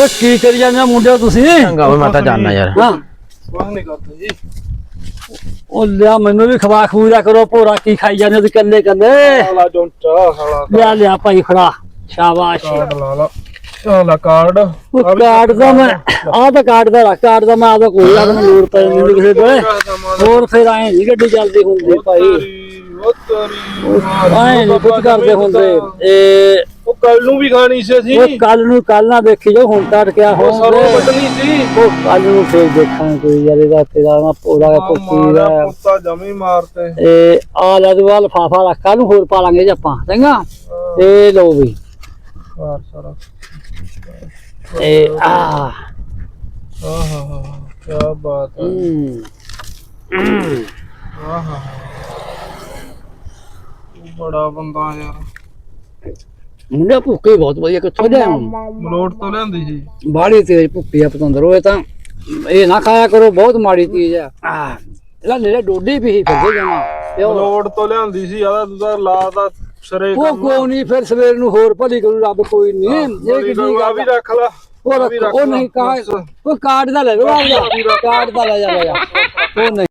ਓਏ ਕੀ ਕਰੀ ਜਾਂਦੇ ਮੁੰਡਿਓ ਤੁਸੀਂ? ਚੰਗਾ ਓਏ ਮੈਂ ਤਾਂ ਜਾਣਾ ਯਾਰ। ਹਾਂ। ਵਾਹ ਨਹੀਂ ਕਰਦੇ ਜੀ। ਉਹ ਲਿਆ ਮੈਨੂੰ ਵੀ ਖਵਾ ਖੂਰਾ ਕਰੋ ਭੋਰਾ ਕੀ ਖਾਈ ਜਾਂਦੇ ਤੁਸੀਂ ਕੱਲੇ ਕੱਲੇ ਹਾਲਾ ਜੋਂਚਾ ਹਾਲਾ ਲਿਆ ਲਿਆ ਭਾਈ ਖੜਾ ਸ਼ਾਬਾਸ਼। ਲਾ ਲਾ। ਹਾਲਾ ਕਾਰਡ। ਉਹ ਕਾਰਡ ਦਾ ਮੈਂ ਆਹ ਤਾਂ ਕਾਰਡ ਦਾ ਰੱਖ ਕਾਰਡ ਦਾ ਮੈਂ ਆਦਾ ਕੋਈ ਆ ਮੈਨੂੰ ਲੋੜ ਪੈ ਜਾਂਦੀ ਕਿਸੇ ਦੇ ਹੋਰ ਫਿਰ ਆਏ ਨਹੀਂ ਗੱਡੀ ਚੱਲਦੀ ਹੁੰਦੀ ਭਾਈ। ਉਹ ਤੇਰੀ ਆਏ ਨਹੀਂ ਕੁਝ ਕਰਦੇ ਹੁੰਦੇ। ਇਹ ਉਹ ਕੱਲ ਨੂੰ ਵੀ ਖਾਣੀ ਸੀ ਅਸੀਂ। ਉਹ ਕੱਲ ਨੂੰ ਕੱਲ ਨਾ ਦੇਖੀ ਜੋ ਹੁਣ ਤਾਂ ਅਟਕਿਆ ਉਹ ਸਰੋਂ ਸੀ। ਉਹ ਕੱਲ ਨੂੰ ਫੇਰ ਦੇਖਾਂ ਕੋਈ ਯਾਰ ਇਹਦਾ ਤੇਰਾ ਨਾ ਪੂਰਾ ਪੁੱਤੀ ਦਾ ਪੁੱਤਾ ਜਮੀ ਮਾਰਤੇ। ਇਹ ਆ ਲੈ ਦੁਆ ਲਫਾਫਾ ਰੱਖ ਕੱਲ ਨੂੰ ਹੋਰ ਪਾ ਲਾਂਗੇ ਜੇ ਆਪਾਂ ਚੰਗਾ? ਇਹ ਲਓ ਵੀ। ਵਾਰ ਸਾਰਾ। ਇਹ ਆ ਆਹ ਹਾ ਹਾ ਕੀ ਬਾਤ ਹੈ। ਹਮ, ਆਹ ਹਾ ਬੜਾ ਬੰਦਾ ਯਾਰ। ਮੁੰਡਾ ਭੁੱਕੇ ਬਹੁਤ ਵਧੀਆ ਕਿੱਥੋਂ ਲਿਆ ਮਲੋਟ ਤੋਂ ਲਿਆਂਦੀ ਸੀ। ਬਾੜੀ ਤੇਜ਼ ਭੁੱਕੀ ਆ ਪਤੰਦਰ ਉਹ ਤਾਂ ਇਹ ਨਾ ਖਾਇਆ ਕਰੋ ਬਹੁਤ ਮਾੜੀ ਚੀਜ਼ ਆ। ਆ। ਇਹਦਾ ਨੇੜੇ ਡੋਡੀ ਵੀ ਹੀ ਫਿਰਦੇ ਜਾਣਾ। ਤੇ ਉਹ ਮਲੋਟ ਤੋਂ ਲਿਆਂਦੀ ਸੀ ਆਦਾ ਤੂੰ ਤਾਂ ਲਾ ਦਾ ਸਰੇ ਉਹ ਕੋਈ ਨਹੀਂ ਫਿਰ ਸਵੇਰ ਨੂੰ ਹੋਰ ਭਲੀ ਕਰੂ ਰੱਬ ਕੋਈ ਨਹੀਂ। ਇਹ ਕਿੱਡੀ ਆ ਵੀ ਗੱਲ ਆ। ਰੱਖ ਲਾ ਉਹ ਰੱਖ- ਉਹ। ਨਹੀਂ ਕਾਰਡ ਉਹ ਕਾਰਡ ਦਾ ਲੈ ਲਓ ਆ ਜਾ। ਕਾਰਡ ਦਾ ਲੈ ਜਾ ਲੈ ਜਾ। ਉਹ ਨਹੀਂ।